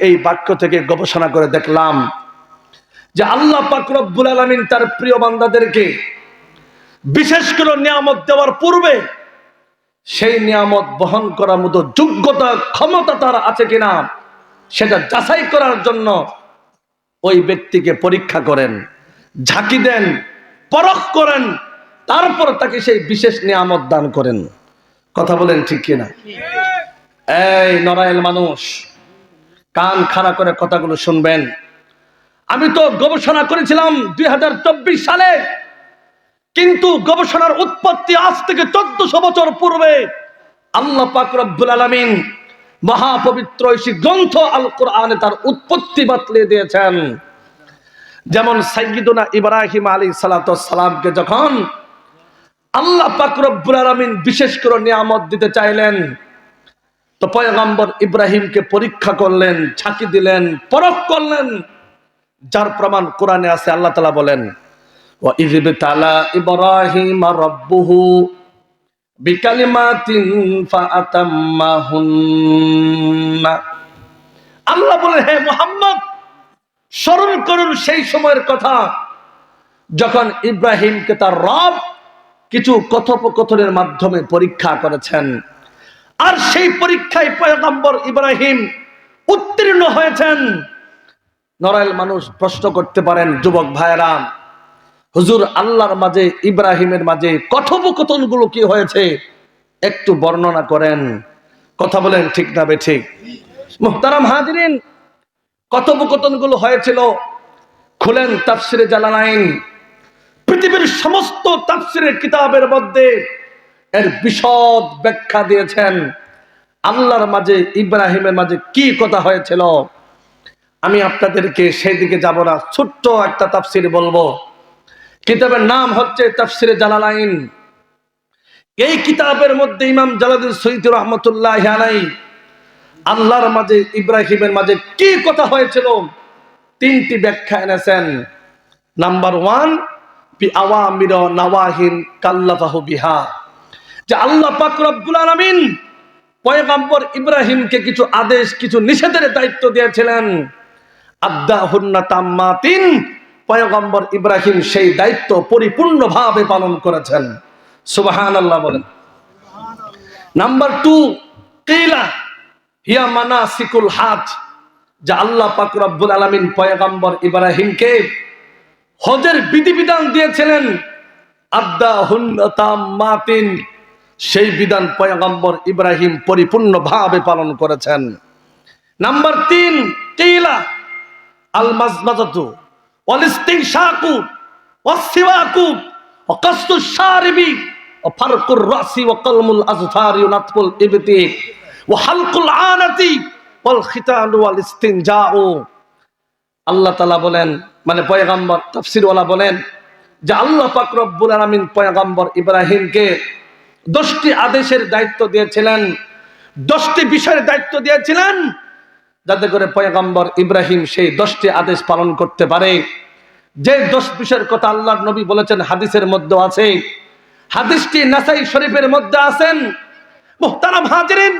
এই বাক্য থেকে গবেষণা করে দেখলাম যে আল্লাহ পাক রব্বুল আলমিন তার প্রিয় বান্দাদেরকে বিশেষ করে নিয়ামত দেওয়ার পূর্বে সেই নিয়ামত বহন করার মতো যোগ্যতা ক্ষমতা তার আছে কিনা সেটা যাচাই করার জন্য ওই ব্যক্তিকে পরীক্ষা করেন ঝাঁকি দেন পরখ করেন তারপর তাকে সেই বিশেষ নিয়ামত দান করেন। কথা বলেন ঠিক কিনা? এই নরাইল মানুষ কান খাড়া করে কথাগুলো শুনবেন। আমি তো গবেষণা করেছিলাম দুই হাজার চব্বিশ সালে, কিন্তু গবেষণার উৎপত্তি আজ থেকে চোদ্দশো বছর পূর্বে। আল্লাহ পাক রব্বুল আলমিন মহাপবিত্র ঐশী গ্রন্থ আল কোরআনে তার উৎপত্তি বাতলে দিয়েছেন। যেমন সাইয়িদুনা ইব্রাহিম আলী সালাতামকে যখন আল্লাহ পাক রব্বুল আলমিন বিশেষ করে নিয়ামত দিতে চাইলেন তো পয়গাম্বর ইব্রাহিমকে পরীক্ষা করলেন ছাঁকি দিলেন, পরখ করলেন। যার প্রমাণ কোরআনে আছে, আল্লাহ তালা বলেন ইব্রাহিম রব্বুহু বিকালিমাতিন ফাতাম্মাহুন্না আল্লাহ বলেন, হে মোহাম্মদ, স্মরণ করুন সেই সময়ের কথা। যখন ইব্রাহিমকে তার রব কিছু কথোপকথনের মাধ্যমে পরীক্ষা করেছেন আর সেই পরীক্ষায় পয়গম্বর ইব্রাহিম উত্তীর্ণ হয়েছেন। নরাইল মানুষ প্রশ্ন করতে পারেন, যুবক ভাইয়েরা, হুজুর আল্লাহর মাঝে, ইব্রাহিমের মাঝে কথোপকথনগুলো কি হয়েছে? একটু বর্ণনা করেন। কথা বলেন ঠিক না বে ঠিক মুহতারাম হাজিরিন কথোপকথনগুলো হয়েছিল। খুলেন তাফসিরে জালানাইন পৃথিবীর সমস্ত তাফসিরের কিতাবের মধ্যে এর বিশদ ব্যাখ্যা দিয়েছেন। আল্লাহর মাঝে, ইব্রাহিমের মাঝে কি কথা হয়েছিল? আমি আপনাদেরকে সেই দিকে যাব না, ছোট্ট একটা তাফসির বলব। কিতাবের নাম হচ্ছে তাফসিরে জালালাইন। এই কিতাবের মধ্যে ইমাম জালাদুল সৈয়দ রহমতুল্লাহ আল্লাহর মাঝে, ইব্রাহিমের মাঝে কি কথা হয়েছিল? তিনটি ব্যাখ্যা এনেছেন। নাম্বার ওয়ান, বি আওয়ামির নাওয়াহিন কাল্লাফাহু বিহা। যে আল্লাহ পাক রব্বুল আলামিন পয়গম্বর ইব্রাহিমকে কিছু আদেশ, কিছু নিষেধের দায়িত্ব দিয়েছিলেন। আদ্দা হুন্না তাম্মাতিন, পয়গম্বর ইব্রাহিম সেই দায়িত্ব পরিপূর্ণভাবে পালন করেছেন। সুবাহান আল্লাহ বলেন। নাম্বার টু, কেলা হিয়া মানা সিকুল হাজ, যা আল্লাহ পাক রব্বুল আলামিন পয়গম্বর ইব্রাহিমকে হজের বিধিবিধান দিয়েছিলেন। আদ্দা হুন্নতামাতিন সেই বিধান পয়গম্বর ইব্রাহিম পরিপূর্ণভাবে পালন করেছেন। নাম্বার তিন, কেলা আল আনাতি ওয়াল আল্লাহ বলেন মানে পয়গাম্বর, তফসিরওয়ালা বলেন যে আল্লাহ পাক আলমিন পয়গাম্বর ইব্রাহিমকে দশটি আদেশের দায়িত্ব দিয়েছিলেন, দশটি বিষয়ের দায়িত্ব দিয়েছিলেন, যাতে করে পয়গাম্বর ইব্রাহিম সেই দশটি আদেশ পালন করতে পারে। যে দশ বিষয়ের কথা আল্লাহর নবী বলেছেন, হাদিসের মধ্যে আছে। হাদিসটি নাসাই শরীফের মধ্যে আছেন। মুহতারাম হাজিরিন,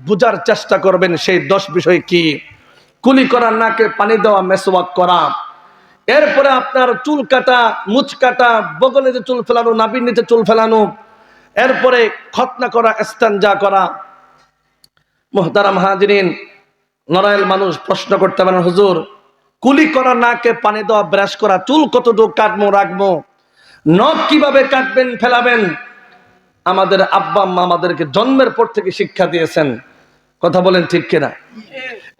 বুঝার চেষ্টা করবেন সেই দশ বিষয় কি। কুলি করা, নাকে পানি দেওয়া, মেসওয়াক করা। এরপরে আপনার চুল কাটা, মুচ কাটা বগলে যে চুল ফেলানো নাবির নিচে চুল ফেলানো এরপরে খতনা করা স্টানজা করা। মোহতারাম হাজিরিন নরাইল মানুষ প্রশ্ন করতে পারেন, হুজুর, কুলি করা নাকে পানি দেওয়া, ব্রাশ করা, চুল কতটুকু কাটবো রাখব নখ কীভাবে কাটবেন, ফেলাবেন? আমাদের আব্বা আম্মা আমাদেরকে জন্মের পর থেকে শিক্ষা দিয়েছেন। কথা বলেন ঠিক কিনা?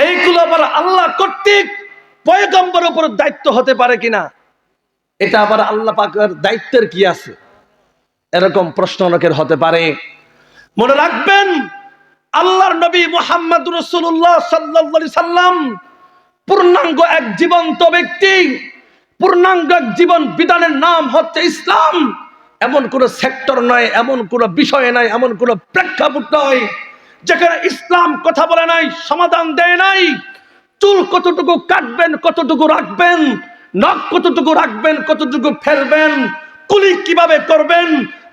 এইগুলো আবার আল্লাহ কর্তৃক পয়গম্বর উপর দায়িত্ব হতে পারে কিনা? এটা আবার আল্লাহ পাকের দায়িত্বের কি আছে? এরকম প্রশ্ন অনেকের হতে পারে। মনে রাখবেন, আল্লাহর নবী মোহাম্মদ রসুল্লাহ সাল্লি সাল্লাম পূর্ণাঙ্গ এক জীবন্ত ব্যক্তি, পূর্ণাঙ্গ এক জীবন বিধানের নাম হচ্ছে ইসলাম। এমন কোন সেক্টর নয়, এমন কোন বিষয় নাই, এমন কোন প্রেক্ষাপট নয় যেখানে ইসলাম কথা বলে নাই, সমাধান দেয় নাই। চুল কতটুকু কাটবেন, কতটুকু রাখবেন নখ কতটুকু রাখবেন, কতটুকু ফেলবেন কুলি কীভাবে করবেন?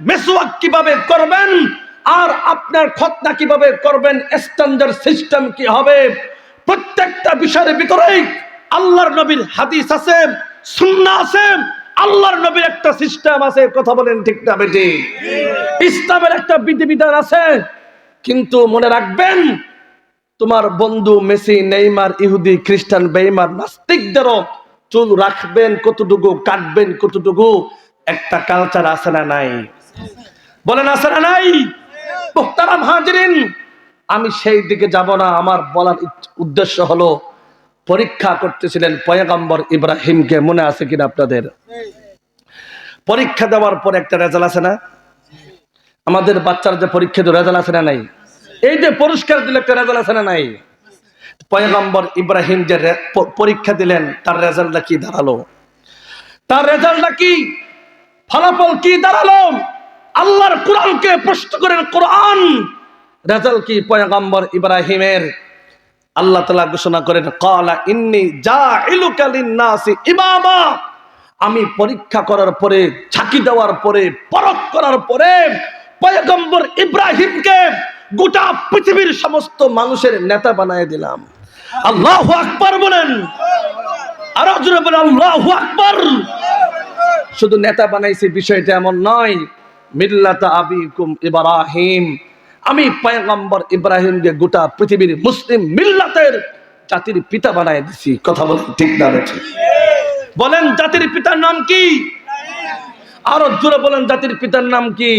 মেসোয়াক কীভাবে করবেন? আর আপনার খতনা কীভাবে করবেন? স্ট্যান্ডার্ড সিস্টেম কি হবে? প্রত্যেকটা বিষয়ের ভিতরেই আল্লাহর নবীর হাদিস আছে সুন্না আছে, আল্লাহর নবীর একটা সিস্টেম আছে, কথা বলেন ঠিক না বেটি? ইসলামের একটা বিধিবিধান আছে, কিন্তু মনে রাখবেন, তোমার বন্ধু মেসি, নেইমার, ইহুদি, খ্রিস্টান, বেইমার, নাস্তিকদেরও চুল রাখবেন কতটুকু, কাটবেন কতটুকু একটা কালচার আছে না নাই? বলেন, আছে না নাই? মুহতারাম হাজিরিন, আমি সেই দিকে যাব না। আমার বলার উদ্দেশ্য হলো, পরীক্ষা করতেছিলেন পয়গম্বর ইব্রাহিমকে। মনে আছে কিনা আপনাদের? পরীক্ষা দেওয়ার পর একটা রেজাল্ট আছে না? আমাদের বাচ্চার যে পরীক্ষা রেজাল্ট আছে না নাই? এই যে পুরস্কার দিলে একটা রেজাল্ট আছে না নাই? পয়গম্বর ইব্রাহিম যে পরীক্ষা দিলেন, তার রেজাল্টটা কি? দাঁড়াল। তার রেজাল্টটা কি? ফলাফল কি দাঁড়াল? আল্লাহর কোরআনকে প্রশ্ন করেন, কোরআন রেজাল্ট কি পয়গম্বর ইব্রাহিমের? আল্লাহ তালা ঘোষণা করেন কালা ইন্নি যা ইলুকালিনাসি ইমামা। আমি পরীক্ষা করার পরে, ঝাঁকি দেওয়ার পরে, পরখ করার পরে, পয়গম্বর ইব্রাহিমকে গোটা পৃথিবীর সমস্ত মানুষের নেতা বানায় দিলাম। আল্লাহ আকবার বলেন। আরও জোরে বলেন, আল্লাহ আকবার। শুধু নেতা বানাইছি, বিষয়টা এমন নয়। মিল্লাতা আবিকুম ইব্রাহিম। আমি পয়গম্বর ইব্রাহিমকে গোটা পৃথিবীর মুসলিম মিল্লাতের জাতির পিতা বানায় দিছি। কথা বলেন ঠিক না? বলেন, জাতির পিতার নাম কি? আরও জোরে বলেন, জাতির পিতার নাম কি?